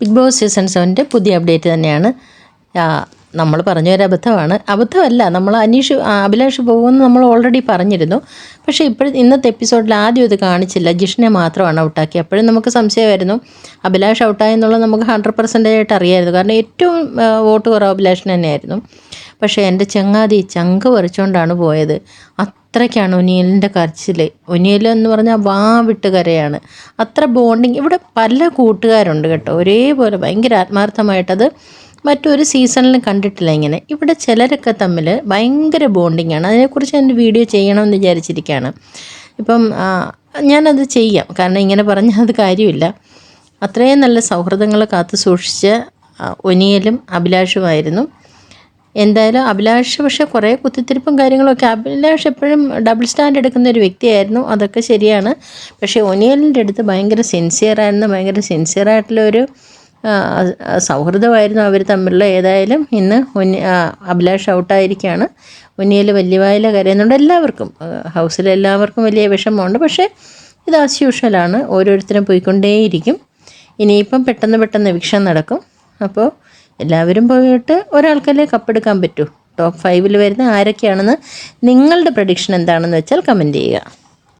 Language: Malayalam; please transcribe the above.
ബിഗ് ബോസ് സീസൺ സെവന്റെ പുതിയ അപ്ഡേറ്റ് തന്നെയാണ്. നമ്മൾ പറഞ്ഞു ഒരു അബദ്ധമാണ്. അബദ്ധമല്ല നമ്മൾ അനീഷ് അഭിലാഷ് പോകുമെന്ന് നമ്മൾ ഓൾറെഡി പറഞ്ഞിരുന്നു. പക്ഷേ ഇപ്പോഴും ഇന്നത്തെ എപ്പിസോഡിൽ ആദ്യം ഇത് കാണിച്ചില്ല. ജിഷ്ണെ മാത്രമാണ് ഔട്ടാക്കി അപ്പോഴും നമുക്ക് സംശയമായിരുന്നു. അഭിലാഷ് ഔട്ടായെന്നുള്ളത് നമുക്ക് ഹൺഡ്രഡ് പെർസെന്റേജ് ആയിട്ട് അറിയായിരുന്നു. കാരണം ഏറ്റവും വോട്ട് കുറവ് അഭിലാഷിന് തന്നെയായിരുന്നു. പക്ഷേ എന്റെ ചങ്ങാതി ചങ്ക് പറിച്ചുകൊണ്ടാണ് പോയത്. അത്രയ്ക്കാണ് ഒനിയലിന്റെ കരച്ചിൽ ഒനിയൽ എന്ന് പറഞ്ഞാൽ വാ വിട്ട് കരയാണ്. അത്ര ബോണ്ടിങ് ഇവിടെ പല കൂട്ടുകാരുണ്ട് കേട്ടോ. ഒരേപോലെ ഭയങ്കര ആത്മാർത്ഥമായിട്ടത് മറ്റൊരു സീസണിലും കണ്ടിട്ടില്ല ഇങ്ങനെ. ഇവിടെ ചിലരൊക്കെ തമ്മിൽ ഭയങ്കര ബോണ്ടിങ് ആണ്. അതിനെക്കുറിച്ച് എന്റെ വീഡിയോ ചെയ്യണമെന്ന് വിചാരിച്ചിരിക്കുകയാണ്. ഇപ്പം ഞാനത് ചെയ്യാം. കാരണം ഇങ്ങനെ പറഞ്ഞാൽ അത് കാര്യമില്ല. അത്രയും നല്ല സൗഹൃദങ്ങൾ കാത്തു സൂക്ഷിച്ച ഒനിയലും അഭിലാഷുമായിരുന്നു. എന്തായാലും അഭിലാഷ് പക്ഷെ കുറേ കുത്തിത്തിരിപ്പും കാര്യങ്ങളൊക്കെ. അഭിലാഷ് എപ്പോഴും ഡബിൾ സ്റ്റാൻഡ് എടുക്കുന്ന ഒരു വ്യക്തിയായിരുന്നു. അതൊക്കെ ശരിയാണ്. പക്ഷേ ഒനിയലിന്റെ അടുത്ത് ഭയങ്കര സിൻസിയറായിരുന്നു ഭയങ്കര സിൻസിയറായിട്ടുള്ള ഒരു സൗഹൃദമായിരുന്നു അവർ തമ്മിലുള്ള. ഏതായാലും ഇന്ന് ആ, അഭിലാഷ് ഔട്ടായിരിക്കുകയാണ് ഒനിയൽ വലിയ വായില കരയുന്നുണ്ട്. എല്ലാവർക്കും ഹൗസിലെ എല്ലാവർക്കും വലിയ വിഷമമുണ്ട്. പക്ഷേ ഇത് ആസ് യൂഷ്വലാണ് ഓരോരുത്തരും പോയിക്കൊണ്ടേയിരിക്കും. ഇനിയിപ്പം പെട്ടെന്ന് പെട്ടെന്ന് എവിക്ഷൻ നടക്കും. അപ്പോൾ എല്ലാവരും പോയിട്ട് ഒരാൾക്കല്ലേ കപ്പെടുക്കാൻ പറ്റൂ? ടോപ്പ് ഫൈവിൽ വരുന്ന ആരൊക്കെയാണെന്ന് നിങ്ങളുടെ പ്രഡിക്ഷൻ എന്താണെന്ന് വെച്ചാൽ കമന്റ് ചെയ്യുക.